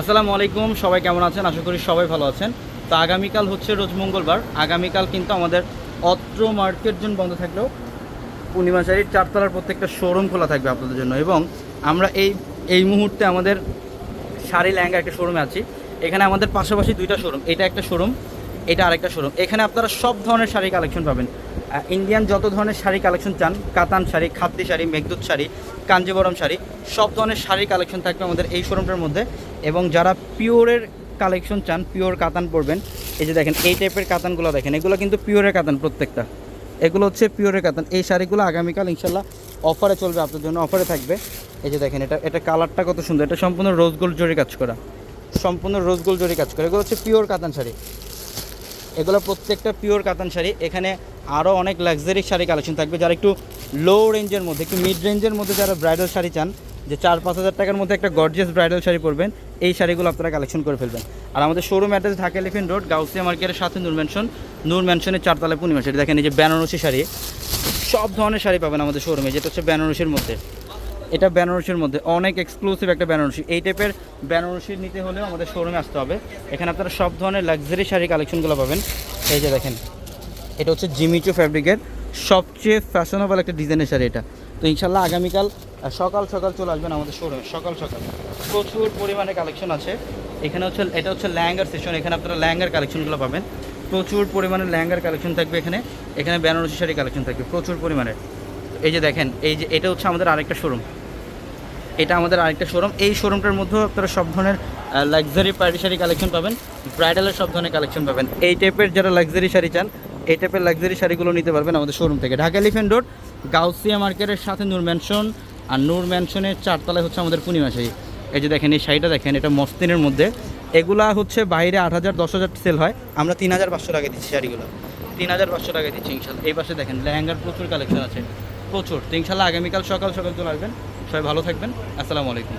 আসসালামু আলাইকুম, সবাই কেমন আছেন? আশা করি সবাই ভালো আছেন। তো আগামীকাল হচ্ছে রোজ মঙ্গলবার। আগামীকাল কিন্তু আমাদের অত্র মার্কেট জোন বন্ধ থাকলেও পূর্ণিমাশারির চারতলার প্রত্যেকটা শোরুম খোলা থাকবে আপনাদের জন্য এবং আমরা এই এই মুহূর্তে আমাদের শাড়ি লেহেঙ্গা একটা শোরুমে আছি। এখানে আমাদের পাশাপাশি দুইটা শোরুম, এটা একটা শোরুম, এটা আরেকটা শোরুম। এখানে আপনারা সব ধরনের শাড়ি কালেকশন পাবেন। ইন্ডিয়ান যত ধরনের শাড়ি কালেকশন চান, কাতান শাড়ি, খাদ্যি শাড়ি, মেঘদূত শাড়ি, কাঞ্জিবরম শাড়ি, সব ধরনের শাড়ির কালেকশন থাকবে আমাদের এই শোরুমটার মধ্যে। এবং যারা পিওরের কালেকশন চান, পিওর কাতান পরবেন, এই যে দেখেন, এই টাইপের কাতানগুলো দেখেন, এগুলো কিন্তু পিওরের কাতান প্রত্যেকটা। এগুলো হচ্ছে পিওরের কাতান। এই শাড়িগুলো আগামীকাল ইনশাল্লাহ অফারে চলবে আপনার জন্য অফারে থাকবে। এই যে দেখেন, এটা এটা কালারটা কত সুন্দর, এটা সম্পূর্ণ রোজ গোল্ড জরি কাজ করা। সম্পূর্ণ রোজ গোল্ড জরি কাজ করা। এগুলো হচ্ছে পিওর কাতান শাড়ি। এগুলো প্রত্যেকটা পিওর কাতান শাড়ি। এখানে আরও অনেক লাক্সারি শাড়ি কালেকশন থাকবে যারা একটু লো রেঞ্জের মধ্যে, একটু মিড রেঞ্জের মধ্যে যারা ব্রাইডাল শাড়ি চান, যে চার পাঁচ হাজার টাকার মধ্যে একটা গর্জিয়াস ব্রাইডাল শাড়ি পরবেন, এই শাড়িগুলো আপনারা কালেকশন করে ফেলবেন। আর আমাদের showroom address Dhaka elephant road Gausia মার্কেটের সাথে নূর ম্যানশন নূর ম্যানশনের চারতলা পূর্ণিমা শাড়ি। দেখেন এই যে বেনারসি শাড়ি, সব ধরনের শাড়ি পাবেন আমাদের শোরুমে যেটা হচ্ছে বেনারসির মধ্যে। এটা বেনারসির মধ্যে, অনেক এক্সক্লুসিভ একটা বেনারসি। এই টাইপের বেনারসি নিতে হলেও আমাদের শোরুমে আসতে হবে। এখানে আপনারা সব ধরনের লাক্সারি শাড়ি কালেকশনগুলো পাবেন। এই যে দেখেন, এটা হচ্ছে জিমিচো ফ্যাব্রিকের সবচেয়ে ফ্যাশনেবল একটা ডিজাইনের শাড়ি এটা। তো ইনশাল্লাহ আগামীকাল সকাল সকাল চলে আসবেন আমাদের শোরুমে সকাল সকাল। প্রচুর পরিমাণে কালেকশন আছে। এখানে হচ্ছে, এটা হচ্ছে ল্যাঙ্গার সেশন এখানে আপনারা ল্যাঙ্গার কালেকশনগুলো পাবেন। প্রচুর পরিমাণে ল্যাঙ্গার কালেকশন থাকবে এখানে। এখানে বেনারসি শাড়ি কালেকশন থাকবে প্রচুর পরিমাণে। এই যে দেখেন, এই যে এটা হচ্ছে আমাদের আরেকটা শোরুম এটা আমাদের আরেকটা শোরুম এই শোরুমটার মধ্যেও আপনারা সব ধরনের লাক্সারি পার্টি শাড়ি কালেকশন পাবেন। ব্রাইডালের সব ধরনের কালেকশন পাবেন। এই টাইপের যারা লাক্সারি শাড়ি চান, এই টাইপের লাক্সারি শাড়িগুলো নিতে পারবেন আমাদের শোরুম থেকে। ঢাকা এলিফেন্ট রোড গাউসিয়া মার্কেটের সাথে নূর ম্যানশন আর নূর ম্যানশনের চারতলায় হচ্ছে আমাদের পূর্ণিমা শাড়ি। এই যে দেখেন, এই শাড়িটা দেখেন, এটা মস্তিনের মধ্যে। এগুলা হচ্ছে বাইরে আট হাজার, দশ হাজার সেল হয়। আমরা তিন হাজার পাঁচশো টাকা দিচ্ছি শাড়িগুলো। তিন হাজার পাঁচশো টাকা দিচ্ছি ইনশাল্লাহ। এই পাশে দেখেন, লেহেঙ্গার প্রচুর কালেকশন আছে। প্রচুর। তো ইনশাল্লাহ আগামীকাল সকাল সকাল চলে আসবেন। সবাই ভালো থাকবেন। আসসালামু আলাইকুম।